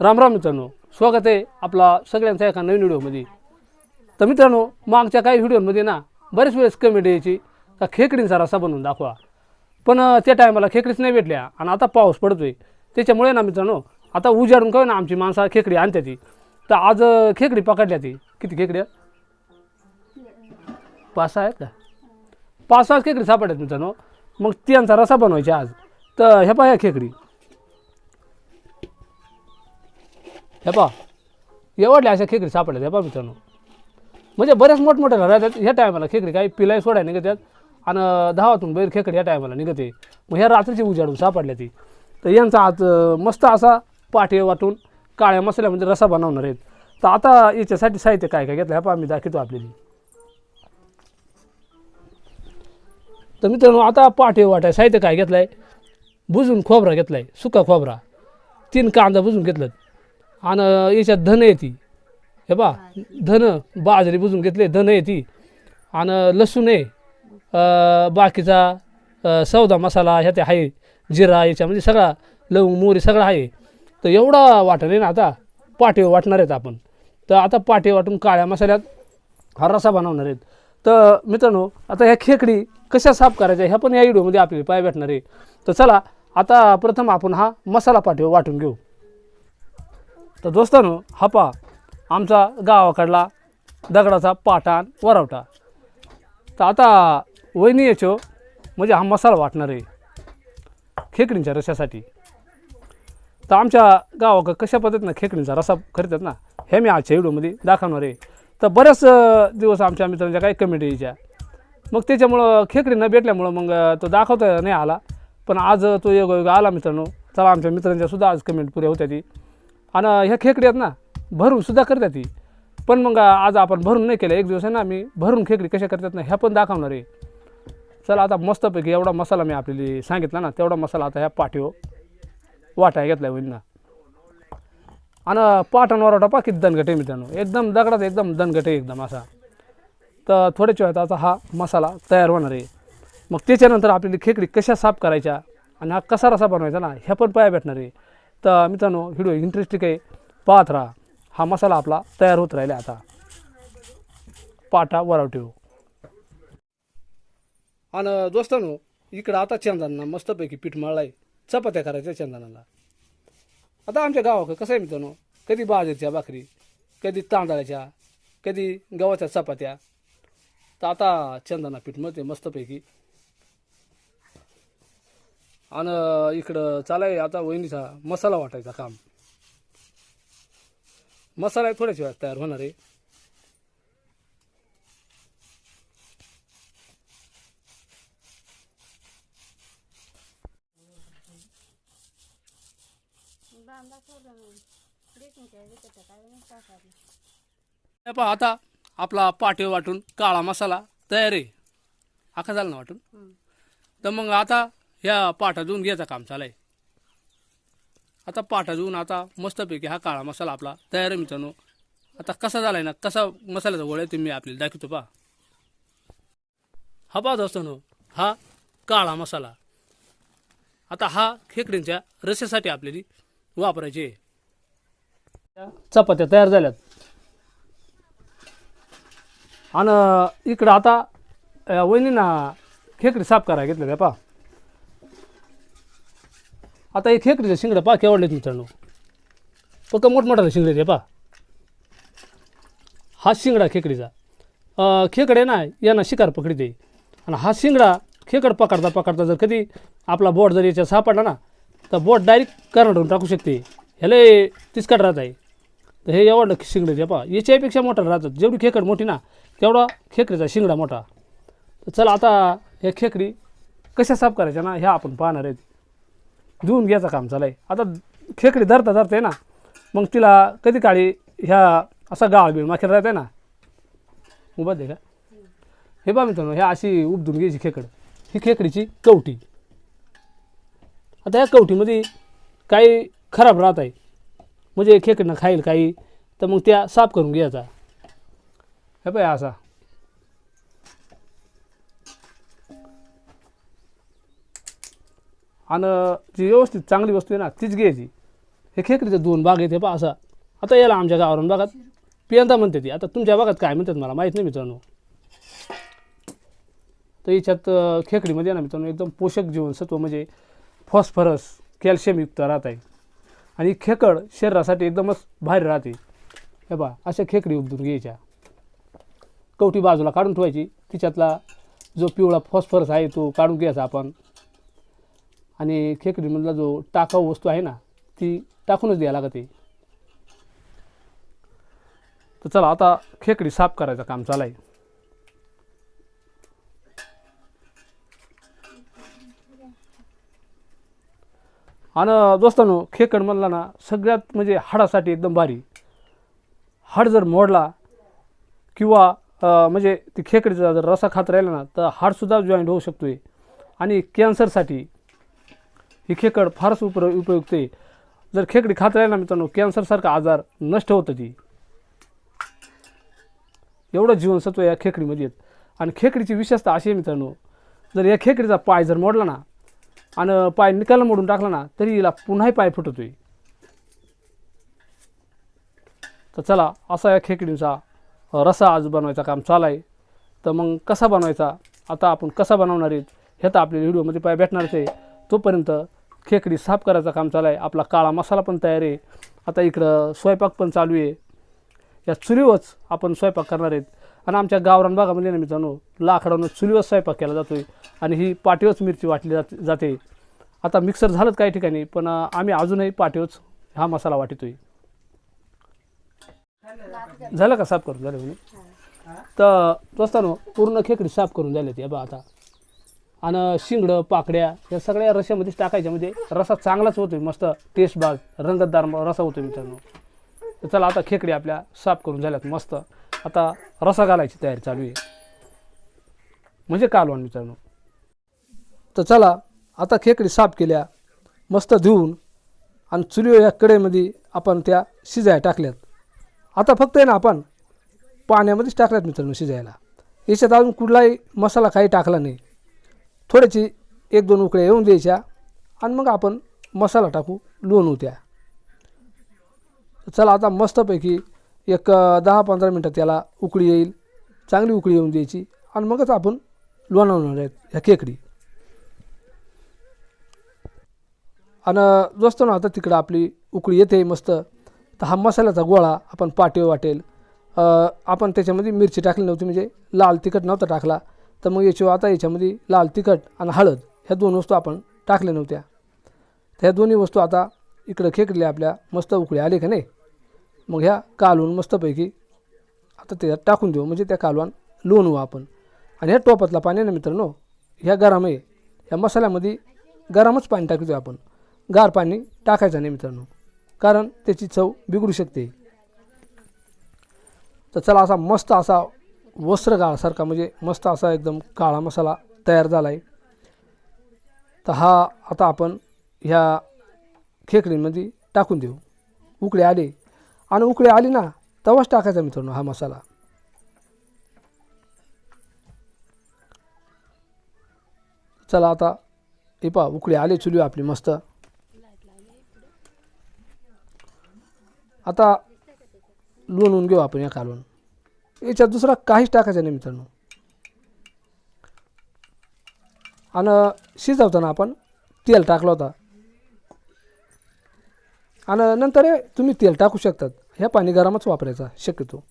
राम राम मित्रांनो स्वागत आहे आपला सगळ्यांचा एका नवीन व्हिडिओमध्ये. तर मित्रांनो मागच्या काही व्हिडिओमध्ये ना बरेच वेळेस कमेंट यायची का खेकडींचा रसा बनवून दाखवा. पण त्या टायमाला खेकडीच नाही भेटल्या आणि आता पाऊस पडतो आहे त्याच्यामुळे ना मित्रांनो आता उजाडून काय ना आमची माणसं खेकडी आणते ती तर आज खेकडी पकडल्या ती. किती खेकड्या? पाच सहा आहेत का? पाच सहा खेकडी सापडल्यात मित्रांनो. मग त्यांचा रसा बनवायची आज. तर ह्या पहा खेकडी. पहा एवढल्या अशा खेकडी सापडल्या हे पहा मित्रांनो. म्हणजे बऱ्याच मोठमोठ्या राहतात ह्या टायमाला खेकडी काही पिलाय सोडाय निघतात आणि धावातून बैर खेकडी ह्या टायमाला निघते. मग ह्या रात्रीची उजाडून सापडल्या ती. तर यांचा आज मस्त असा पाठी वाटून काळ्या मसाल्यामध्ये म्हणजे रसा बनवणार आहेत. तर आता याच्यासाठी साहित्य काय काय घेतलं ह्या पहा मी दाखवतो आपल्याला. तर मित्रांनो आता पाठी वाटाय साहित्य काय घेतलं आहे बुजून खोबरा घेतला आहे सुका खोबरा. तीन कांदा बुजून घेतलं आणि याच्यात धन येते हे बा धन बाजरी बुजून घेतले धन येते आणि लसूण आहे बाकीचा सौदा मसाला ह्या ते आहे जिरा याच्यामध्ये सगळा लवंग मोहरी सगळं आहे. तर एवढा वाटण आहे ना आता पाटे वाटणार आहेत आपण. तर आता पाटे वाटून काळ्या मसाल्यात हा रसा बनवणार आहेत. तर मित्रांनो आता ह्या खेकडी कशा साफ करायच्या ह्या पण या व्हिडिओमध्ये आपल्याला पाय भेटणार आहे. तर चला आता प्रथम आपण हा मसाला पाठीवर वाटून घेऊ. तर दोस्तांनो हा पा आमचा गावाकडला दगडाचा पाटाण वरवटा तर आता वहिनी याचो म्हणजे हा मसाला वाटणार आहे खेकडींच्या रशासाठी तर आमच्या गावाकडं कशा पद्धतीनं खेकडींचा रसा करतात ना हे मी आजच्या व्हिडिओमध्ये दाखवणार आहे. तर बऱ्याच दिवस आमच्या मित्रांच्या काही कमेंट यायच्या. मग त्याच्यामुळं खेकडी न भेटल्यामुळं मग तो दाखवता नाही आला. पण आज तो योग योग आला मित्रांनो. चला आमच्या मित्रांच्या सुद्धा आज कमेंट पुऱ्या होत्या ती. आणि ह्या खेकडी आहेत ना भरून सुद्धा करतात ती पण मग आज आपण भरून नाही केलं. एक दिवस आहे ना मी भरून खेकडी कशा करतात ना ह्या पण दाखवणार आहे. चला आता मस्तपैकी एवढा मसाला मी आपल्याला सांगितला ना तेवढा मसाला आता ह्या पाठीवर वाटा घेतला होईल ना. आणि पाठण वराटा पा किती दणगट आहे मित्रांनो. एकदम दगडात एकदम दणगटे एकदम असा. तर थोड्याच वेळात आता हा मसाला तयार होणार आहे. मग त्याच्यानंतर आपल्याला खेकडी कशा साफ करायच्या आणि हा कसा रसा बनवायचा ना ह्या पण पाया भेटणार आहे. तर मित्रांनो व्हिडिओ इंटरेस्टिंग आहे. पाहत राहा. हा मसाला आपला तयार होत राहिला आता. पाटा वराव ठेवू आणि दोस्तांनो इकडं आता चंदनांना मस्तपैकी पीठ मळला आहे चपात्या करायच्या चंदनाला आता आमच्या गावाकडं कसं आहे मित्रांनो? कधी बाजरीच्या भाकरी कधी तांदळाच्या कधी गव्हाच्या चपात्या. तर आता चंदना पीठ मळते मस्तपैकी. आणि इकडं चालाय आता वहिनीचा मसाला वाटायचा काम. मसाला थोड्याच वेळात तयार होणार आहे. पहा आता आपला पाटे वाटून काळा मसाला तयार आहे. आखा झाला ना वाटून? तर मग आता ह्या पाटा धुवून घ्यायचं काम चालाय आता पाटा धुवून आता मस्तपैकी हा काळा मसाला आपला तयार आहे मित्रांनो. आता कसा झालाय ना कसा मसाल्याचा गोळ आहे ते मी आपल्याला दाखवतो पा हा पाहत असतो नो हा काळा मसाला. आता हा खेकडींच्या रस्यासाठी आपल्याला वापरायचे चपात्या तयार झाल्यात. आणि इकडं आता वहिनी ना खेकडी साफ करायला घेतलं पा आता हे खेकडीचं शिंगडं पा केवढलेत मित्रांनो. पक्क मोठमोठा शिंगडे ते पा हा शिंगडा खेकडीचा. खेकडे ना यांना शिकार पकडते. आणि हा शिंगडा खेकड पकडता पकडता जर कधी आपला बोट जर याच्या सापडला ना तर बोट डायरेक्ट करंटून टाकू शकते. ह्याला तिसकट राहत आहे. तर हे एवढं शिंगडे ते पहा. याच्यापेक्षा मोठं राहतात. जेवढी खेकड मोठी ना तेवढा खेकडीचा शिंगडा मोठा. तर चला आता हे खेकडी कशा साफ करायच्या ना ह्या आपण पाहणार आहेत. धुवून घ्यायचं काम चालू आहे आता खेकडी धरता धरते ना मग तिला कधी काळी ह्या असा गाळ बिळ माखेर राहते ना. उभा दे का? हे बा मित्रांनो ह्या अशी उपदून घ्यायची खेकड. ही खेकडीची कवटी. आता या कवटीमध्ये काही खराब राहत आहे. म्हणजे खेकडनं खाईल काही तर मग त्या साफ करून घ्यायचा. हे पाय असा. आणि जी व्यवस्थित चांगली वस्तू आहे ना तीच घ्यायची. हे खेकडीचे दोन बाग येते हे पहा असा. आता याला आमच्या गावावरून भागात पियांदा म्हणते ती. आता तुमच्या भागात काय म्हणतात मला माहीत नाही मित्रांनो. तर याच्यात खेकडीमध्ये ना मित्रांनो एकदम पोषक जीवनसत्व म्हणजे फॉस्फरस कॅल्शियमयुक्त राहत आहे. आणि खेकड शरीरासाठी एकदमच भारी राहते. हे बा अशा खेकडी उपदून घ्यायच्या. कवटी बाजूला काढून ठेवायची. तिच्यातला जो पिवळा फॉस्फरस आहे तो काढून घ्यायचा आपण. आणि खेकडीमधला जो टाकाऊ वस्तू आहे ना ती टाकूनच द्यायला लागते तर चला आता खेकडी साफ करायचं काम चालू आहे आणि दोस्तांनो खेकड म्हणला ना सगळ्यात म्हणजे हाडासाठी एकदम भारी. हाड जर मोडला किंवा म्हणजे ती खेकडीचा जर रसा खात राहिला ना तर हाडसुद्धा जॉईंट होऊ शकतो आहे आणि कॅन्सरसाठी ही खेकड फारच उप उपयुक्त आहे. जर खेकडी खात राहिला ना मित्रांनो कॅन्सरसारखा आजार नष्ट होतं ती. एवढं जीवनसत्व या खेकडीमध्ये आहेत. आणि खेकडीची विशेषता अशी आहे मित्रांनो जर या खेकडीचा पाय जर मोडला ना आणि पाय निकाल मोडून टाकला ना तरी हिला पुन्हाही पाय फुटतोय. तर चला असा या खेकडीचा रसा आज बनवायचा काम चालू आहे. तर मग कसा बनवायचा? आता आपण कसा बनवणार आहेत हे तर आपल्या व्हिडिओमध्ये पाय भेटणारच आहे. तोपर्यंत खेकडी साफ करायचं काम चालू आहे. आपला काळा मसाला पण तयार आहे. आता इकडं स्वयंपाक पण चालू आहे. या चुलीवरच आपण स्वयंपाक करणार आहेत. आणि आमच्या गावरान भागामध्ये ना मित्रांनो लाकडानं चुलीवर स्वयंपाक केला जातो आहे आणि ही पाठीवच मिरची वाटली जात जाते. आता मिक्सर झालंच काही ठिकाणी पण आम्ही अजूनही पाठीवच हा मसाला वाटतो आहे झालं का? साफ करून झालं म्हणजे तर दोस्तानो पूर्ण खेकडी साफ करून झाले ती बा आता. आणि शिंगडं पाकड्या या सगळ्या रश्यामध्येच टाकायच्या. म्हणजे रसा चांगलाच होतो मस्त टेस्ट बाग रंगतदार रसा होतो मित्रांनो. तर चला आता खेकडी आपल्या साफ करून झाल्यात मस्त. आता रसा घालायची तयारी चालू आहे. म्हणजे कालवण मित्रांनो. तर चला आता खेकडी साफ केल्या मस्त धुवून आणि चुलीवर या कडेमध्ये आपण त्या शिजाया टाकल्यात. आता फक्त आहे ना आपण पाण्यामध्येच टाकल्यात मित्रांनो शिजायला. याच्यात अजून कुठलाही मसाला काही टाकला नाही. थोड्याची एक दोन उकळ्या येऊन द्यायच्या आणि मग आपण मसाला टाकू लोणू त्या चला आता मस्तपैकी एक दहा पंधरा मिनटं त्याला उकळी येईल चांगली उकळी येऊन द्यायची आणि मगच आपण लोणवणार आहेत ह्या केकडी. आणि दोस्तो ना आता तिकडं आपली उकळी येते मस्त. तर हा मसाल्याचा गोळा आपण पाटे वाटेल. आपण त्याच्यामध्ये मिरची टाकली नव्हती म्हणजे लाल तिखट नव्हता टाकला. तर मग याच्यावर आता याच्यामध्ये लाल तिखट आणि हळद ह्या दोन वस्तू आपण टाकल्या नव्हत्या. तर ह्या दोन्ही वस्तू आता इकडं खेकडल्या आपल्या मस्त उकळी आले का नाही? मग ह्या कालवून मस्तपैकी आता त्याच्यात टाकून देऊ. म्हणजे त्या कालवान लोणवू आपण. आणि ह्या टोपातला पाणी आहे ना मित्रांनो ह्या गरम आहे. ह्या मसाल्यामध्ये गरमच पाणी टाकतो आपण. गार पाणी टाकायचं नाही मित्रांनो. कारण त्याची चव बिघडू शकते. तर चला असा मस्त असा वस्त्रगाळासारखा म्हणजे मस्त असा एकदम काळा मसाला तयार झाला आहे तर हा आता आपण ह्या खेकडीमध्ये म्हणजे टाकून देऊ. उकळे आले. आणि उकळे आली ना तेव्हाच टाकायचा मित्रांनो हा मसाला. चला आता हे पा उकळे आले चुली आपली मस्त. आता लोणून घेऊ आपण या कालवण याच्यात दुसरा काहीच टाकायचं नाही मित्रांनो. आणि शिजवताना आपण तेल टाकलं होता. आणि नंतर तुम्ही तेल टाकू शकतात. ह्या पाणी गरमच वापरायचा शक्यतो.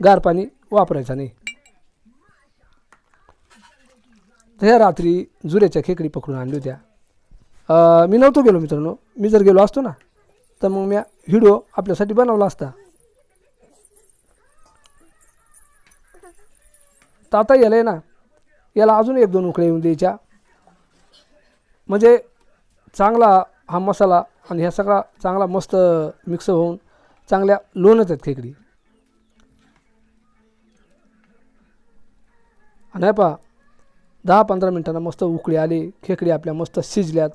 गार पाणी वापरायचा नाही. तर ह्या रात्री जुऱ्याच्या खेकडी पकडून आणली होत्या. मी नव्हतो गेलो मित्रांनो. मी जर गेलो असतो ना तर मग मी व्हिडिओ आपल्यासाठी बनवला असता. तर आता याला आहे ना याला अजून एक दोन उकळे येऊन द्यायच्या. म्हणजे चांगला हा मसाला आणि ह्या सगळा चांगला मस्त मिक्स होऊन चांगल्या लोणच आहेत खेकडी. आणि पहा दहा पंधरा मिनटांना मस्त उकळी आली खेकडी आपल्या मस्त शिजल्यात.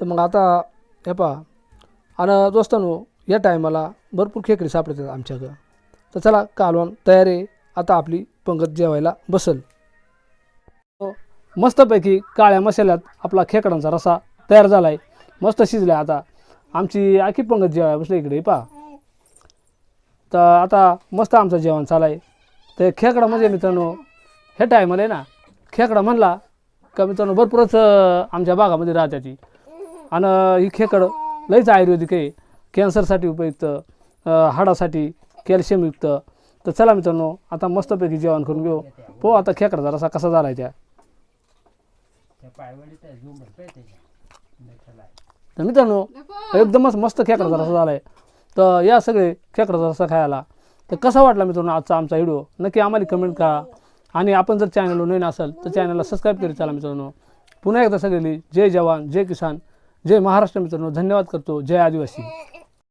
तर मग आता हे पहा आणि दोस्तांनो या टायमाला भरपूर खेकडी सापडतात आमच्याकडं. तर चला कालवण तयार आहे. आता आपली पंगत जेवायला बसल. हो, मस्तपैकी काळ्या मसाल्यात आपला खेकडांचा रसा तयार झाला आहे मस्त शिजला आता. आमची आखी पंगत जेवाय बसलं इकडे पहा. तर आता मस्त आमचं जेवण चालाय तर खेकडा म्हणजे मित्रांनो हे टायमाला आहे ना खेकडा म्हणला का मित्रांनो भरपूरच आमच्या भागामध्ये राहत्याची ती आणि ही खेकड लईच आयुर्वेदिक आहे. कॅन्सरसाठी उपयुक्त हाडासाठी कॅल्शियमयुक्त तर चला मित्रांनो आता मस्तपैकी जेवण करून घेऊ. हो आता खेकडा जरासा कसा झाला त्या. तर मित्रांनो एकदमच मस्त खेकडा जरासा झाला आहे तर या सगळे खेकडा जरासा खायला. तर कसा वाटला मित्रांनो आजचा आमचा व्हिडिओ? नक्की आम्हाला कमेंट करा. आणि आपण जर चॅनलवर नवीन असाल तर चॅनलला सबस्क्राईब करीत चला मित्रांनो. पुन्हा एकदा सगळी जय जवान जय किसान जय महाराष्ट्र मित्रांनो. धन्यवाद करतो. जय आदिवासी.